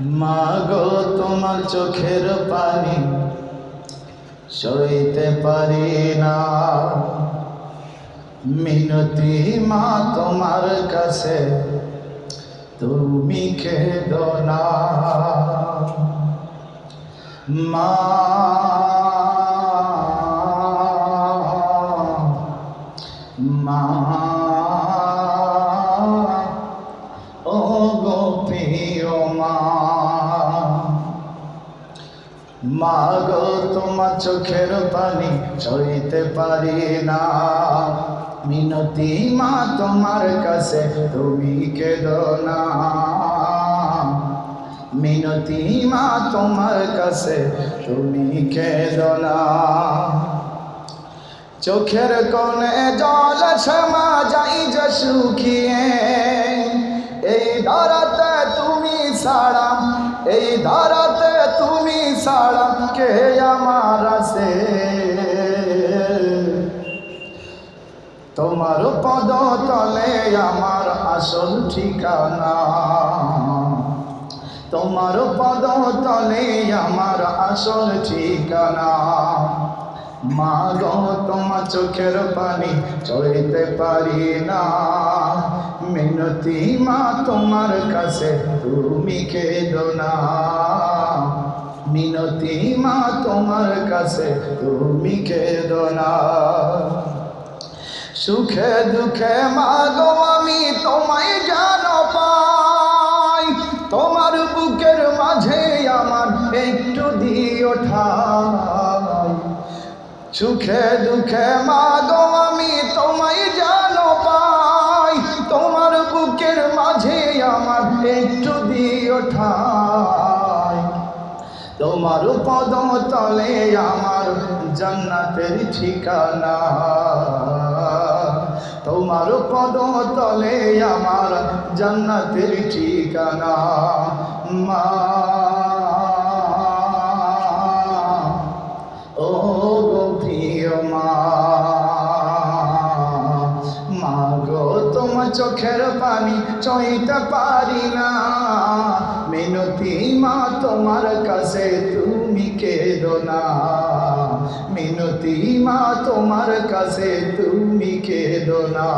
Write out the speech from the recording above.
মা গো তোমার চোখের পানি সইতে পারি না। মিনতি মা, তোমার কাছে তুমি খেদ না। মা মা গো তোমার চোখের পানি সইতে পারি না। মিনতি মা, তোমার কাছে তুমি কেদো না। মিনতি মা, তোমার কাছে তুমি কেদো না। চোখের কোণে জল ক্ষমা যাই যে শুকিয়ে, এই ধারাতে তুমি ছাড়া, এই ধারাতে তুমি ছাড়া কে আমার আছে? তোমার পদ তলে আমার আসল ঠিকানা। তোমার পদ তলে আমার আসল ঠিকানা। মা গো তোমার চোখের পানি চড়িতে পারি না। মিনতি মা, তোমার কাছে তুমি কেদো না। মিনতি মা তোমার কাছে, তুমি কেদো না। সুখে দুঃখে মা গো, আমি তোমায় যেন পাই। তোমার বুকের মাঝে আমার একটু দিও ঠাই। সুখে দুঃখে মা তোমার পদ তলে আমার জান্নাতের ঠিকানা। তোমার পদ তলে আমার জান্নাতের ঠিকানা। মা, ও তোমার চোখের পানি চইতে পারি না। মিনতি মা তোমার কাছে তুমি কেদো না। মিনতি মা তোমার কাছে তুমি কেদো না।